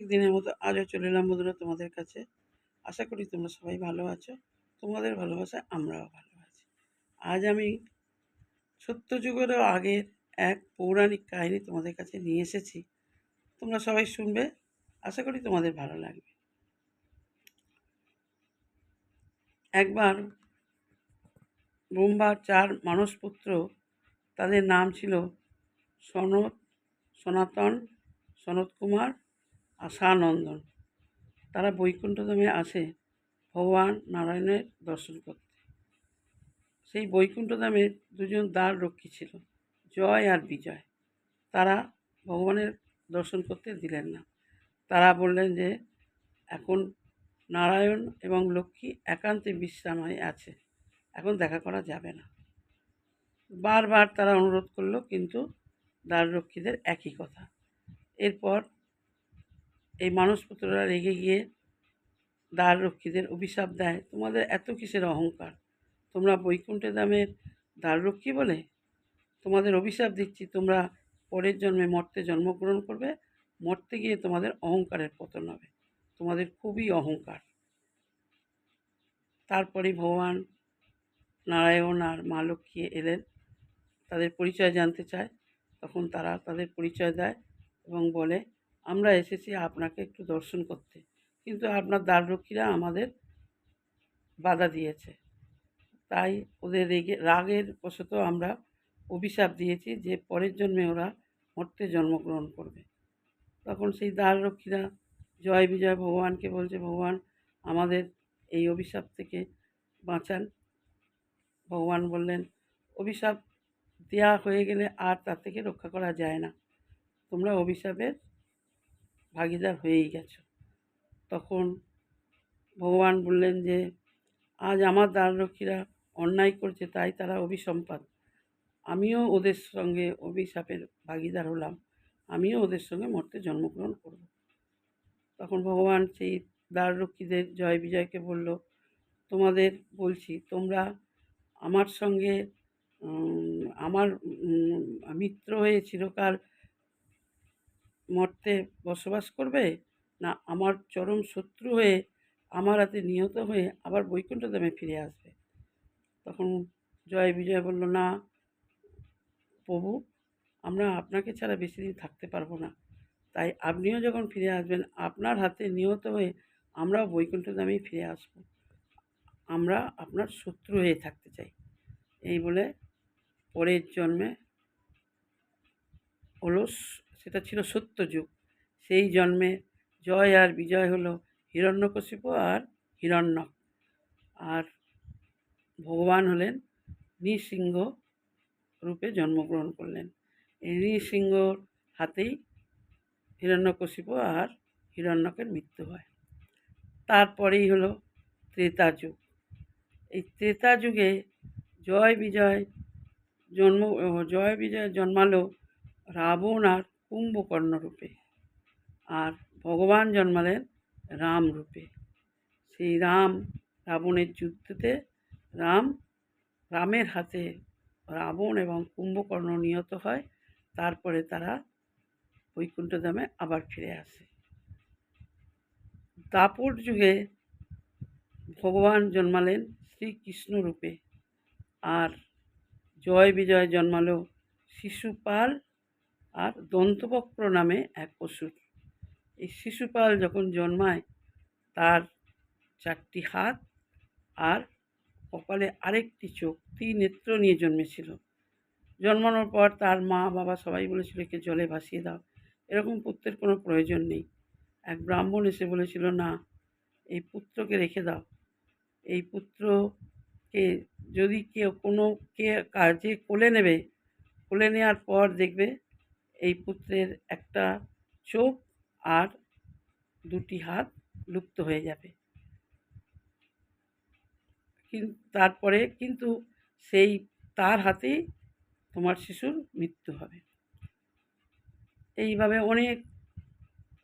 দিনের মতো আজও চলে এলাম বন্ধুরা তোমাদের কাছে। আশা করি তোমরা সবাই ভালো আছো। তোমাদের ভালোবাসায় আমরাও ভালো আছি। আজ আমি সত্য যুগেরও আগের এক পৌরাণিক কাহিনী তোমাদের কাছে নিয়ে এসেছি। তোমরা সবাই শুনবে। আশা করি তোমাদের ভালো লাগবে। একবার ব্রহ্মার চার মানসপুত্র, তাদের নাম ছিল সনত সনাতন সনত কুমার আশানন্দন। তারা বৈকুণ্ঠধামে আসে ভগবান নারায়ণের দর্শন করতে। সেই বৈকুণ্ঠধামে দুজন দ্বার রক্ষী ছিল, জয় আর বিজয়। তারা ভগবানের দর্শন করতে দিলেন না। তারা বললেন যে, এখন নারায়ণ এবং লক্ষ্মী একান্তে বিশ্রামায় আছে, এখন দেখা করা যাবে না। বারবার তারা অনুরোধ করল, কিন্তু দ্বাররক্ষীদের একই কথা। এরপর এই মানসপুত্ররা রেগে গিয়ে দ্বার রক্ষীদের অভিশাপ দেয়। তোমাদের এত কিসের অহংকার? তোমরা বৈকুণ্ঠে দামের দ্বাররক্ষী বলে? তোমাদের অভিশাপ দিচ্ছি, তোমরা পরের জন্মে মর্তে জন্মগ্রহণ করবে, মরতে গিয়ে তোমাদের অহংকারের পতন হবে। তোমাদের খুবই অহংকার। তারপরে ভগবান নারায়ণ আর মা লক্ষ্মী এলেন। তাদের পরিচয় জানতে চায়। তখন তারা তাদের পরিচয় দেয় এবং বলে আমরা এসেছি আপনাকে একটু দর্শন করতে। কিন্তু আপনার দ্বাররক্ষীরা আমাদের বাধা দিয়েছে। তাই ওদের রেগে, রাগের বশত আমরা অভিশাপ দিয়েছি যে পরের জন্মে ওরা মর্তে জন্মগ্রহণ করবে। তখন সেই দ্বাররক্ষীরা জয় বিজয় ভগবানকে বলছে, ভগবান, আমাদের এই অভিশাপ থেকে বাঁচান। ভগবান বললেন, অভিশাপ দেওয়া হয়ে গেলে আর তার থেকে রক্ষা করা যায় না। তোমরা অভিশাপের ভাগিদার হয়েই গেছো। তখন ভগবান বললেন যে, আজ আমার দ্বাররক্ষীরা অন্যায় করছে, তাই তারা অভিসম্পাদ আমিও ওদের সঙ্গে অভিশাপের ভাগিদার হলাম। আমিও ওদের সঙ্গে মরতে জন্মগ্রহণ করব। তখন ভগবান সেই দ্বাররক্ষীদের জয় বিজয়কে বলল, তোমাদের বলছি, তোমরা আমার সঙ্গে আমার মিত্র হয়ে চিরকাল মর্তে বসবাস করবে? না, আমার চরম শত্রু হয়ে, আমার হাতে নিহত হয়ে আবার বৈকুণ্ঠ ধামে ফিরে আসবে। তখন জয় বিজয় বলল, না, প্রভু, আমরা আপনাকে ছাড়া বেশি দিন থাকতে পারব না। তাই আপনিও যখন ফিরে আসবেন, আপনার হাতে নিহত হয়ে আমরাও বৈকুণ্ঠ ধামেই ফিরে আসব। আমরা আপনার শত্রু হয়ে থাকতে চাই। এই বলে পরের জন্মে হলো সেটা ছিল সত্য যুগ। সেই জন্মে জয় আর বিজয় হলো হিরণ্যকশিপু আর হিরণ্যক আর ভগবান হলেন নৃসিংহ রূপে জন্মগ্রহণ করলেন। এই নৃসিংহর হাতেই হিরণ্যকশিপু আর হিরণ্যকের মৃত্যু হয়। তারপরেই হলো ত্রেতা যুগ। এই ত্রেতা যুগে জয় বিজয় জন্ম, জয় বিজয় জন্মালো রাবণ আর কুম্ভকর্ণ রূপে। আর ভগবান জন্মালেন রাম রূপে। সেই রাম রাবণের যুদ্ধতে রাম রামের হাতে রাবণ এবং কুম্ভকর্ণ নিহত হয়, তারপরে তারা বৈকুণ্ঠধামে আবার ফিরে আসে। দাপর যুগে ভগবান জন্মালেন শ্রীকৃষ্ণ রূপে। আর জয় বিজয় জন্মালো শিশুপাল আর দন্তবক্র নামে এক পশুর এই শিশুপাল যখন জন্মায়, তার চারটি হাত আর কপালে আরেকটি চোখ, তিন নেত্র নিয়ে জন্মেছিল। জন্মানোর পর তার মা, বাবা সবাই বলেছিল, একে জলে ভাসিয়ে দাও। এরকম পুত্রের কোনো প্রয়োজন নেই। এক ব্রাহ্মণ এসে বলেছিল, না, এই পুত্রকে রেখে দাও। এই পুত্রকে যদি কেউ কোনো কে কাজে কোলে নেবে, কোলে নেওয়ার পর দেখবে এই পুত্রের একটা চোখ আর দুটি হাত লুপ্ত হয়ে যাবে। তারপরে কিন্তু সেই তার হাতেই তোমার শিশুর মৃত্যু হবে। এইভাবে অনেক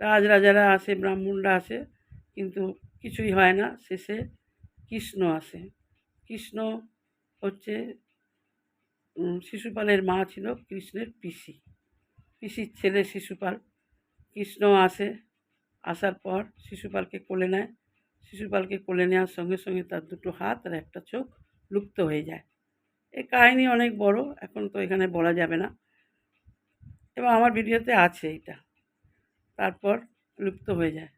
রাজরাজারা আসে, ব্রাহ্মণরা আসে, কিন্তু কিছুই হয় না। শেষে কৃষ্ণ আসে। কৃষ্ণ হচ্ছে শিশুপালের মা ছিল কৃষ্ণের পিসি। পিসির ছেলে শিশুপাল। কৃষ্ণ আসে আসার পর শিশুপালকে কোলে নেয়। শিশুপালকে কোলে নেওয়ার সঙ্গে সঙ্গে তার দুটো হাত আর একটা চোখ লুপ্ত হয়ে যায়। এই কাহিনী অনেক বড়, এখন তো এখানে বলা যাবে না। এবং আমার ভিডিওতে আছে এটা। তারপর লুপ্ত হয়ে যায়।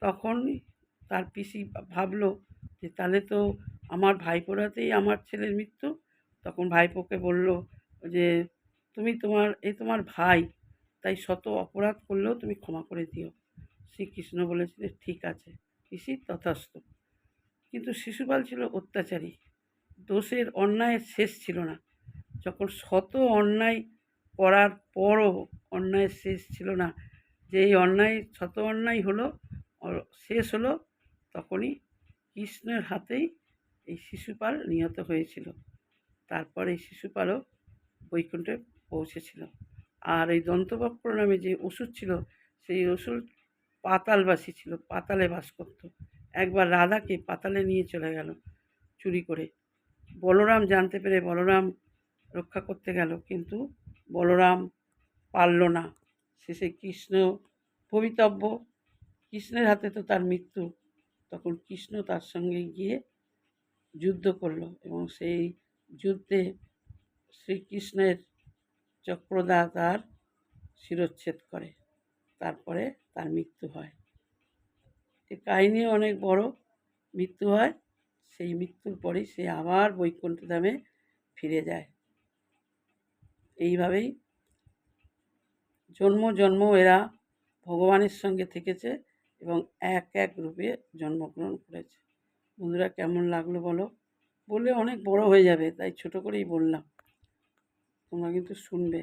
তখন তার পিসি ভাবলো যে তাহলে তো আমার ভাইপোরাতেই আমার ছেলের মৃত্যু। তখন ভাইপোকে বলল যে তুমি তোমার এই তোমার ভাই, তাই শত অপরাধ করলেও তুমি ক্ষমা করে দিও। শ্রীকৃষ্ণ বলেছিলেন, ঠিক আছে পিসি তথাস্তু। কিন্তু শিশুপাল ছিল অত্যাচারী। দোষের অন্যায়ের শেষ ছিল না। যখন শত অন্যায় করার পরও অন্যায়ের শেষ ছিল না, যে এই অন্যায়, শত অন্যায় হলো শেষ হলো, তখনই কৃষ্ণের হাতেই এই শিশুপাল নিহত হয়েছিল। তারপরে শিশুপালও বৈকুণ্ঠে পৌঁছেছিল। আর এই দন্তবক্র নামে যে ওষুধ ছিল, সেই ওষুধ পাতালবাসী ছিল, পাতালে বাস করত। একবার রাধাকে পাতালে নিয়ে চলে গেল চুরি করে। বলরাম জানতে পেরে বলরাম রক্ষা করতে গেল, কিন্তু বলরাম পারল না। শেষে কৃষ্ণ ভবিতব্য। কৃষ্ণের হাতে তো তার মৃত্যু। তখন কৃষ্ণ তার সঙ্গে গিয়ে যুদ্ধ করল এবং সেই যুদ্ধে শ্রীকৃষ্ণের চক্রদা তার শিরচ্ছেদ করে। তারপরে তার মৃত্যু হয়। এই কাহিনী অনেক বড় মৃত্যু হয়, সেই মৃত্যুর পরেই সে আবার বৈকুণ্ঠ ধামে ফিরে যায়। এইভাবেই জন্ম জন্ম এরা ভগবানের সঙ্গে থেকেছে এবং এক এক রূপে জন্মগ্রহণ করেছে। বন্ধুরা, কেমন লাগল বলো? বললে অনেক বড় হয়ে যাবে, তাই ছোট করেই বললাম। তোমরা কিন্তু শুনবে।